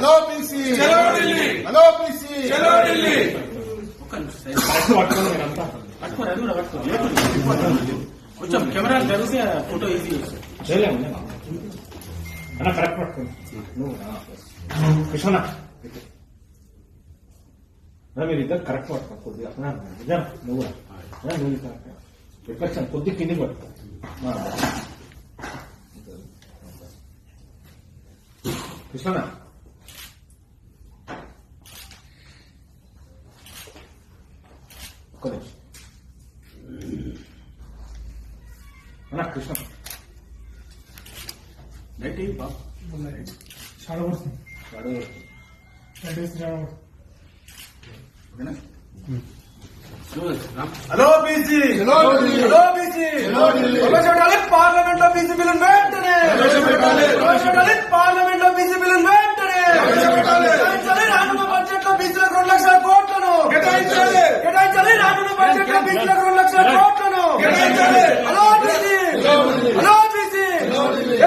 చలో Delhi. Hello BC చలో ఢిల్లీ. అది కూడా పట్టుకోరు లేకుండా కొంచెం కెమెరాలు జరిగితే ఫోటో ఈజీ చేయలేము నేను. అన్న కరెక్ట్ పట్టుకోండి కృష్ణ మీరు ఇద్దరు కరెక్ట్ పట్టుకో కొద్దిగా. నువ్వు. నువ్వు ఎక్కడ కొద్ది కింది పట్టుకో. కృష్ణ ఒక్క నిమిషం అన్నా కృష్ణ లైట్ ఏం బాబు చాలా వస్తుంది అడుగు దట్ చాలా ఓకేనా చూడు, రామ్. హలో బీసీ చలో ఢిల్లీ హలో బీసీ చలో ఢిల్లీ ప్రవేశపెట్టాలి పార్లమెంట్లో బీసీ బిల్లును వెంటనే ప్రవేశపెట్టాలి. ప్రవేశపెట్టాలి పార్లమెంట్లో బీసీ బిల్లును వెంటనే ప్రవేశపెట్టాలి. కేటాయించాలి రానున్న బడ్జెట్లో బీసీలకు రెండు లక్షల కోట్లను కేటాయించాలి. కేటాయించాలి రానున్న బడ్జెట్లో బీసీలకు రెండు లక్షల కోట్లను కేటాయించాలి. హలో బీసీ హలో బీసీ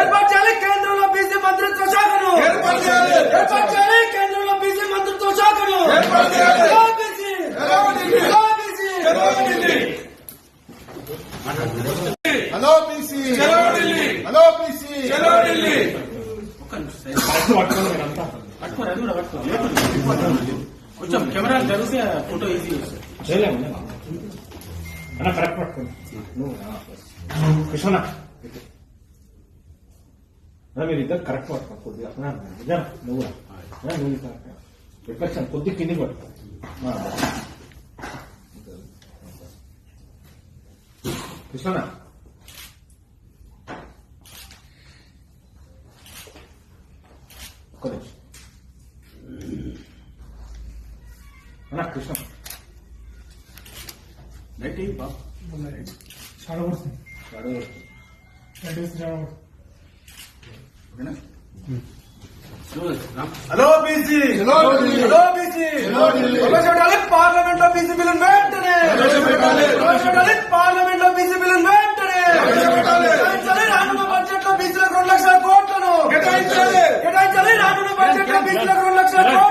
ఏర్పాటు చేయాలి కేంద్రంలో బీసీ మంత్రిత్వ శాఖను ఏర్పాటు చేయాలి. ఏర్పాటు చేయాలి కేంద్రంలో బీసీ మంత్రిత్వ శాఖను ఏర్పాటు చేయాలి. Hello BC hello Delhi. Hello BC చలో ఢిల్లీ హలో బీసీ చలో ఢిల్లీ హలో బీసీ చలో ఢిల్లీ ఒక్క నిమిషం సైడ్. కరెక్ట్ పట్టుకోండి మీరంతా పట్టుకోరు అది కూడా పట్టుకోరు లేకుండా కొంచెం కెమెరాలు జరిగితే ఫోటో ఈజీ చేయలేము నేను. అన్న కరెక్ట్ పట్టుకోండి. నువ్వు కృష్ణ మీరు ఇద్దరు కరెక్ట్ పట్టుకో కొద్దిగా. నువ్వు. నువ్వు ఎక్కడ కొద్ది కింది పట్టుకో. కృష్ణ ఒక్క నిమిషం అన్నా కృష్ణ లైట్ వస్తుంది అడుగు దట్ చాలా ఓకేనా చూడు, Ram. Hello BC hello BC Delhi ప్రవేశపెట్టాలి పార్లమెంట్లో clac, clac, clac, clac,